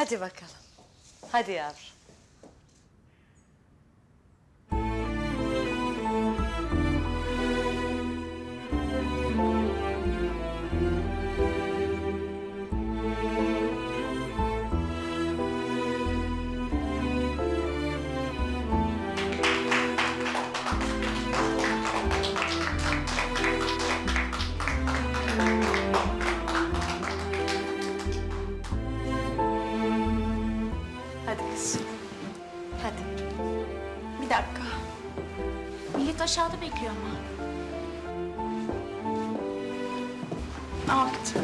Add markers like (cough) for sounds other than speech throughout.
Hadi bakalım. Hadi yavrum. Hadi kızım. Hadi. Bir dakika. Millet aşağıda bekliyor ama. Aa gitti.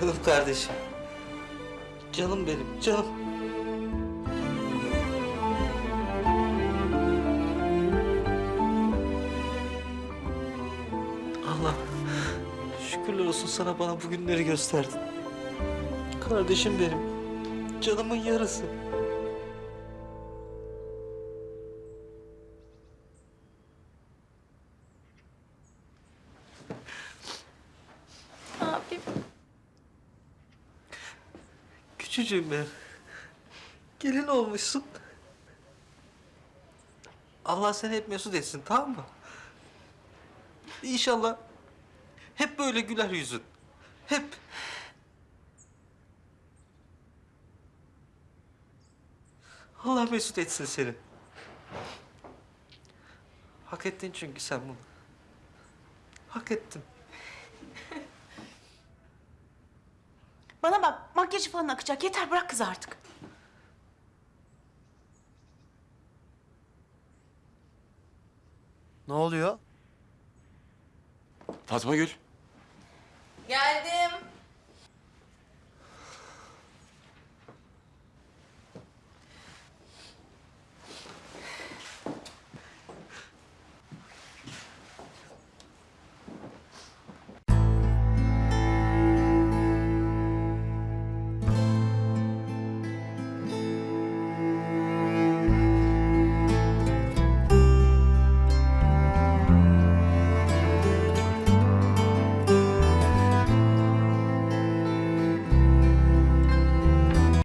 Canım kardeşim. Canım benim, canım. Allah şükürler olsun sana bana bu günleri gösterdin. Kardeşim benim. Canımın yarısı. Abim. Küçücüğüm ben. Gelin olmuşsun. Allah seni hep mesut etsin tamam mı? İnşallah hep böyle güler yüzün. Hep. Allah mesut etsin seni. Hak ettin çünkü sen bunu. Hak ettin. (laughs) Bana bak makyajı falan akacak. Yeter bırak kızı artık. Ne oluyor? Fatma Gül. Geldi.